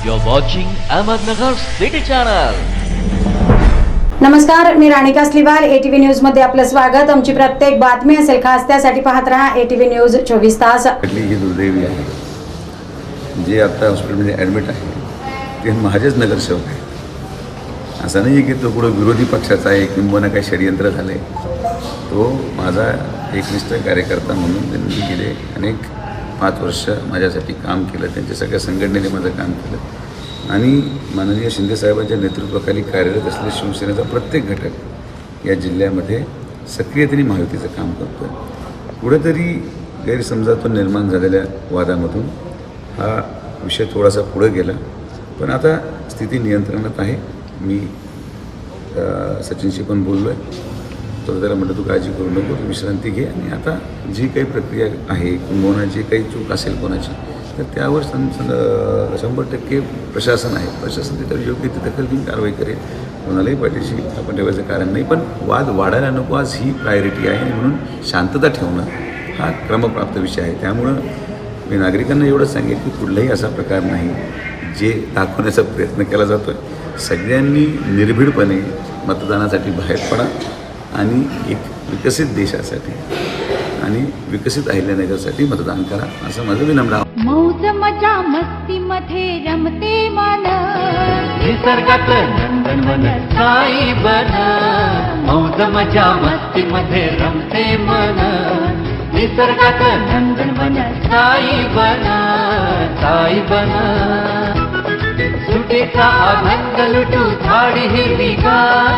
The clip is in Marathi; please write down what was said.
You're watching Ahmednagar City Channel. नमस्कार मी राणिका स्लिवाल. एटीव्ही न्यूजमध्ये आपलं स्वागत. आमची प्रत्येक बातमी असेल खास त्यासाठी पाहत रहा एटीव्ही न्यूज चोवीस तास. ही दुर्दैवी आहे. जे आता हॉस्पिटलमध्ये ॲडमिट आहे ते माझेच नगरसेवक आहे असं नाही की तो कुठं विरोधी पक्षाचा आहे किंबहुना काही षडयंत्र झालं आहे तो माझा एकनिष्ठ कार्यकर्ता म्हणून त्यांनी गेले अनेक पाच वर्ष माझ्यासाठी काम केलं त्यांच्या सगळ्या संघटनेने माझं काम केलं. आणि माननीय शिंदेसाहेबांच्या नेतृत्वाखाली कार्यरत असलेल्या शिवसेनेचा प्रत्येक घटक या जिल्ह्यामध्ये सक्रियतेने महायुतीचं काम करतो आहे कुठेतरी गैरसमजातून निर्माण झालेल्या वादामधून हा विषय थोडासा पुढं गेला. पण आता स्थिती नियंत्रणात आहे. मी सचिनशी पण बोललो आहे तर त्याला म्हटलं तू काळजी करू नको तू विश्रांती घे. आणि आता जी काही प्रक्रिया आहे किंबहुना जी काही चूक असेल कोणाची तर त्यावर सं शंभर टक्के प्रशासन आहे. प्रशासन तिथं योग्य ती दखल घेऊन कारवाई करेल. कोणालाही पाठीशी आपण ठेवायचं कारण नाही पण वाद वाढायला नको आज ही प्रायोरिटी आहे. म्हणून शांतता ठेवणं हा क्रमप्राप्त विषय आहे. त्यामुळं मी नागरिकांना एवढंच सांगेन की कुठलाही असा प्रकार नाही जे दाखवण्याचा प्रयत्न केला जातो आहे सगळ्यांनी निर्भीडपणे मतदानासाठी बाहेर पडा. आणि एक विकसित देशासाठी आणि विकसित अहिल्यानगरसाठी मतदान करा असं माझं विनम्र. मौज मजा मस्ती मध्ये रमते मन निसर्गात नंदनवन साई बन मौज मजा मस्ती मध्ये रमते मन निसर्गात नंदनवन साई बन साई बन सुटीचा आनंद लुटू झाडी हिरवीगार प्राणी